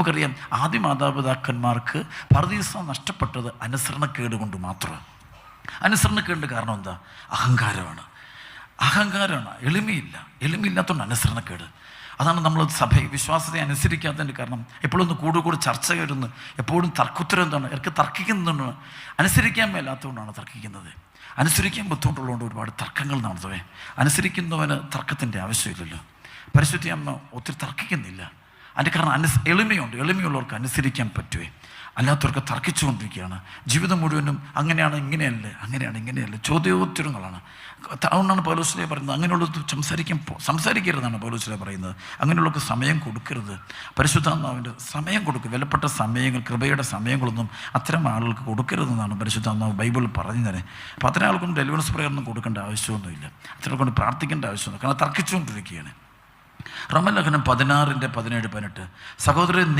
നമുക്കറിയാം ആദ്യ മാതാപിതാക്കന്മാർക്ക് പർദീസ നഷ്ടപ്പെട്ടത് അനുസരണക്കേട് കൊണ്ട് മാത്രമാണ്. അനുസരണക്കേടിന്റെ കാരണം എന്താ? അഹങ്കാരമാണ്. അഹങ്കാരമാണ്. എളിമയില്ല. എളിമയില്ലാത്തതുകൊണ്ട് അനുസരണക്കേട്. അതാണ് നമ്മൾ സഭ വിശ്വാസത്തെ അനുസരിക്കാത്തതിന്റെ കാരണം. എപ്പോഴും ഒന്ന് കൂടുതൽ ചർച്ച വരുന്നു എപ്പോഴും തർക്കുത്തരം എന്താണ്? ഇവർക്ക് തർക്കിക്കുന്നതുകൊണ്ടാണ് അനുസരിക്കാൻ മേലാത്തതുകൊണ്ടാണ് തർക്കിക്കുന്നത്. അനുസരിക്കാൻ ബുദ്ധിമുട്ടുള്ളതുകൊണ്ട് ഒരുപാട് തർക്കങ്ങൾ നടത്തുവേ. അനുസരിക്കുന്നവന് തർക്കത്തിന്റെ ആവശ്യമില്ലല്ലോ. പരിശുദ്ധി അമ്മ ഒത്തിരി തർക്കിക്കുന്നില്ല. അതിന്റെ കാരണം അനുസ് എളിമയുണ്ട്. എളിമയുള്ളവർക്ക് അനുസരിക്കാൻ പറ്റുമേ അല്ലാത്തവർക്ക് തർക്കിച്ചുകൊണ്ടിരിക്കുകയാണ്. ജീവിതം മുഴുവനും അങ്ങനെയാണ് ഇങ്ങനെയല്ലേ അങ്ങനെയാണ് ഇങ്ങനെയല്ലേ ചോദ്യോത്തരങ്ങളാണ്. അതുകൊണ്ടാണ് പൗലോസിലെ പറയുന്നത് അങ്ങനെയുള്ളത് സംസാരിക്കാൻ സംസാരിക്കരുതാണ് പൗലോസിലെ പറയുന്നത്. അങ്ങനെയുള്ളവർക്ക് സമയം കൊടുക്കരുത്. പരിശുദ്ധാത്മാവിന്റെ സമയം കൊടുക്കുക. വിലപ്പെട്ട സമയങ്ങൾ കൃപയുടെ സമയങ്ങളൊന്നും അത്തരം ആളുകൾക്ക് കൊടുക്കരുതെന്നാണ് പരിശുദ്ധാത്മാവ് ബൈബിളിൽ പറഞ്ഞു തന്നെ അപ്പോൾ അത്തരം ആൾക്കൊന്നും ഡെലിവറൻസ് ഒന്നും കൊടുക്കേണ്ട ആവശ്യമൊന്നുമില്ല. അത്തരം കൊണ്ട് പ്രാർത്ഥിക്കേണ്ട ആവശ്യമൊന്നും കാരണം തർക്കിച്ചുകൊണ്ടിരിക്കുകയാണ്. റമലഖനം പതിനാറിന്റെ പതിനേഴ് പതിനെട്ട്. സഹോദരൻ